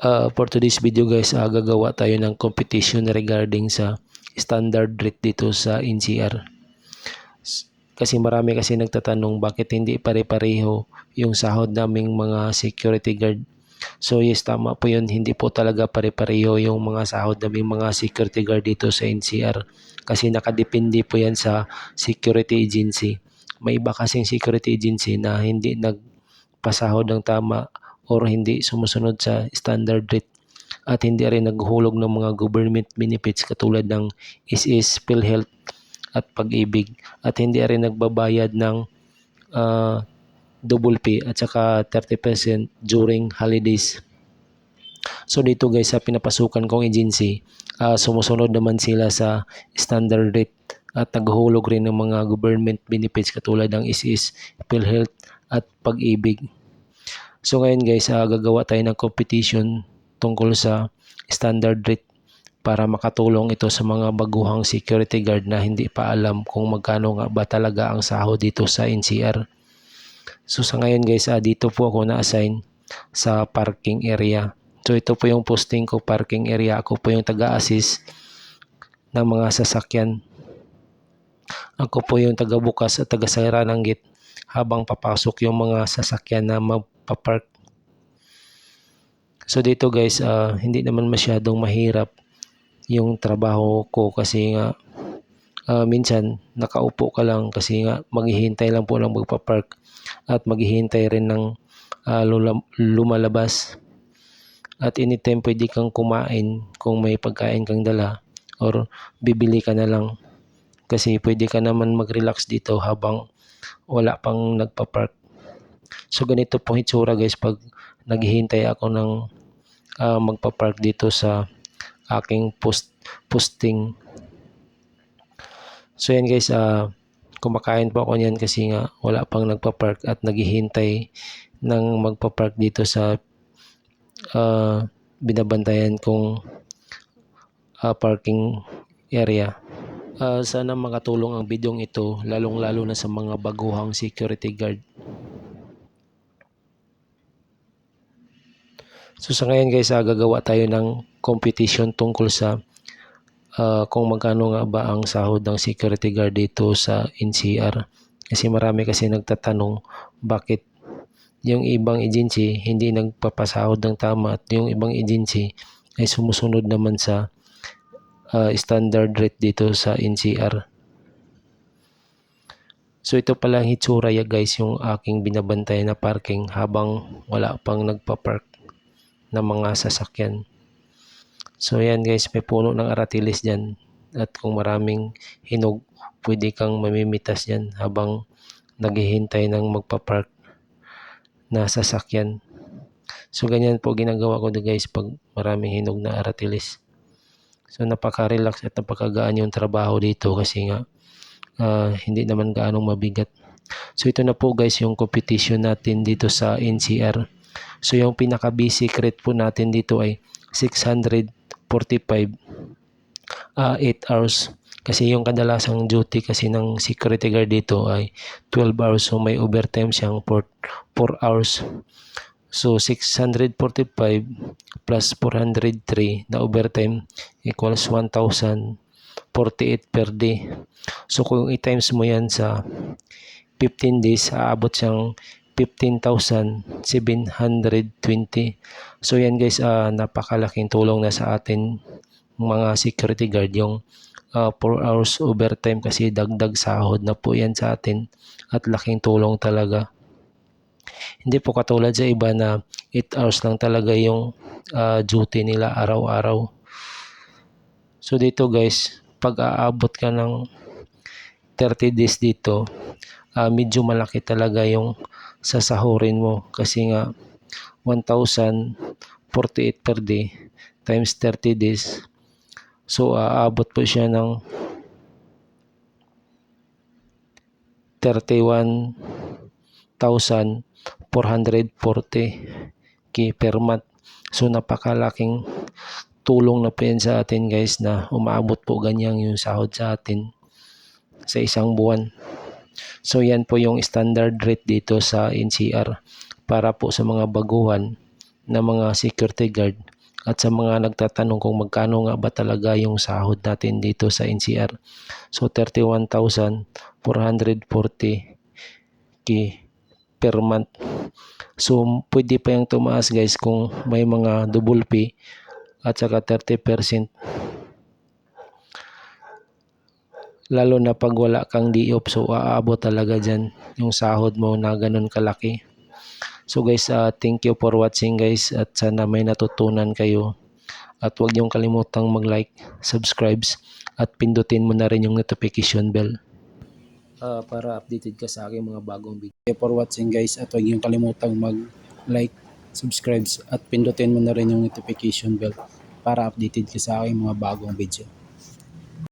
uh, for today's video guys, uh, gagawa tayo ng competition regarding sa standard rate dito sa NCR. Kasi marami kasi nagtatanong bakit hindi pare-pareho yung sahod naming mga security guard. So yes, tama po yun. Hindi po talaga pare-pareho yung mga sahod naming mga security guard dito sa NCR. Kasi nakadepende po yan sa security agency. May iba kasing security agency na hindi nagpasahod ng tama or hindi sumusunod sa standard rate at hindi rin naghulog ng mga government benefits katulad ng SS, PhilHealth at pag-ibig at hindi rin nagbabayad ng ah, double pay at saka 30% during holidays. So dito guys sa pinapasukan kong agency, ah, sumusunod naman sila sa standard rate at naghulog rin ng mga government benefits katulad ng SS, PhilHealth at pag-ibig. So ngayon guys, ah, gagawa tayo ng competition tungkol sa standard rate para makatulong ito sa mga baguhang security guard na hindi pa alam kung magkano nga ba talaga ang sahod dito sa NCR. So sa ngayon guys, ah, dito po ako na-assign sa parking area. So ito po yung posting ko, parking area. Ako po yung taga-assist ng mga sasakyan. Ako po yung taga-bukas at taga-sara ng gate habang papasok yung mga sasakyan na magpapark. So dito guys, ah, hindi naman masyadong mahirap yung trabaho ko kasi nga ah, minsan nakaupo ka lang kasi nga maghihintay lang po lang magpa-park at maghihintay rin ng lula- lumalabas. At anytime pwede kang kumain kung may pagkain kang dala or bibili ka na lang kasi pwede ka naman mag-relax dito habang wala pang nagpa-park. So ganito po hitsura guys pag naghihintay ako ng ah, magpa-park dito sa aking post posting. So yan guys, ah kumakain po ako niyan kasi nga wala pang nagpa-park at naghihintay ng magpa-park dito sa ah, binabantayan kong ah, parking area. Ah, sana makatulong ang bidyong ito lalong-lalo na sa mga baguhang security guard. So sa ngayon guys, ah, gagawa tayo ng competition tungkol sa ah, kung magkano nga ba ang sahod ng security guard dito sa NCR. Kasi marami kasi nagtatanong bakit yung ibang agency hindi nagpapasahod ng tama at yung ibang agency ay sumusunod naman sa ah, standard rate dito sa NCR. So ito pala ang hitsura ya guys yung aking binabantay na parking habang wala pang nagpa-park na mga sasakyan. So yan guys, may puno ng aratilis dyan at kung maraming hinog, pwede kang mamimitas dyan habang naghihintay ng magpa-park na sasakyan. So ganyan po ginagawa ko guys pag maraming hinog na aratilis. So napaka-relax at napakagaan yung trabaho dito kasi nga ah, hindi naman gaanong mabigat. So ito na po guys yung competition natin dito sa NCR. So yung pinaka-basic rate po natin dito ay 645 ah 8 hours. Kasi yung kadalasang duty kasi ng security guard dito ay 12 hours. So may overtime siyang 4, 4 hours. So 645 plus 403 na overtime equals 1,048 per day. So kung i-times mo yan sa 15 days, aabot siyang 15,720. So yan guys, ah, napakalaking tulong na sa atin mga security guard yung ah, 4 hours overtime kasi dagdag sahod na po yan sa atin at laking tulong talaga. Hindi po katulad sa iba na 8 hours lang talaga yung ah, duty nila araw-araw. So dito guys, pag aabot ka ng 30 days dito, ah, medyo malaki talaga yung sasahurin mo kasi nga 1,048 per day times 30 days. So aabot po siya ng 31,440 k per month. So napakalaking tulong na po yan sa atin guys na umaabot po ganyan yung sahod sa atin sa isang buwan. So yan po yung standard rate dito sa NCR para po sa mga baguhan na mga security guard at sa mga nagtatanong kung magkano nga ba talaga yung sahod natin dito sa NCR. So 31,440 k per month. So pwede pa yung tumaas guys kung may mga double pay at saka 30% lalo na pag wala kang diop so aabot talaga dyan yung sahod mo na ganun kalaki. So guys uh, thank you for watching guys at sana may natutunan kayo. At huwag niyong kalimutang mag like subscribes at pindutin mo na rin yung notification bell. Uh, para updated ka sa aking mga bagong video. Thank you for watching guys at huwag niyong kalimutang mag-like, subscribe at pindutin mo na rin yung notification bell para updated ka sa aking mga bagong video.